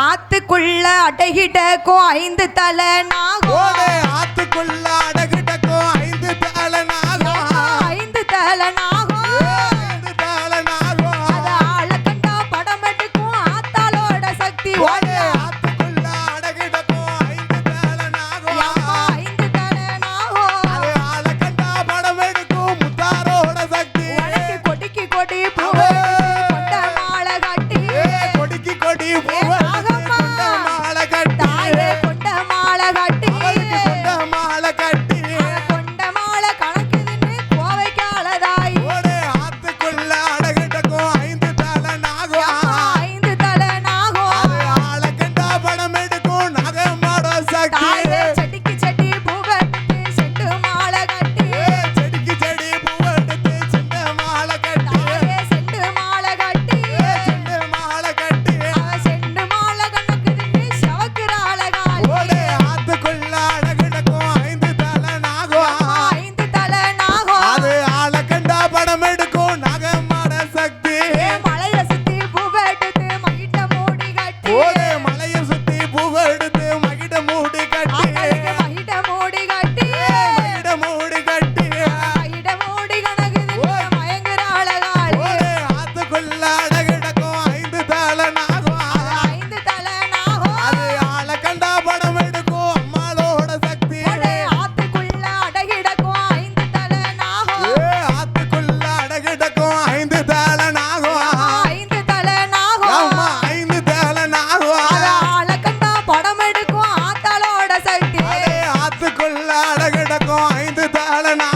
ஆத்துக்குள்ள அடகிடக்கோ ஐந்து தலை நாகோவே ஆத்துக்குள்ள அடகிடக்கோ ஐந்து தலை நாகோ ஐந்து தலை நாகோ ஐந்து தலை நாகோ அத ஆளக்கண்டா படம் எடுக்கும் ஆத்தாளோட ஐந்து தலை நாகோ ஐந்து தலை நாகோ அத ஆளக்கண்டா படம் எடுக்கும் முத்தாரோட தாள கிடக்கும் ஐந்து தாள நான்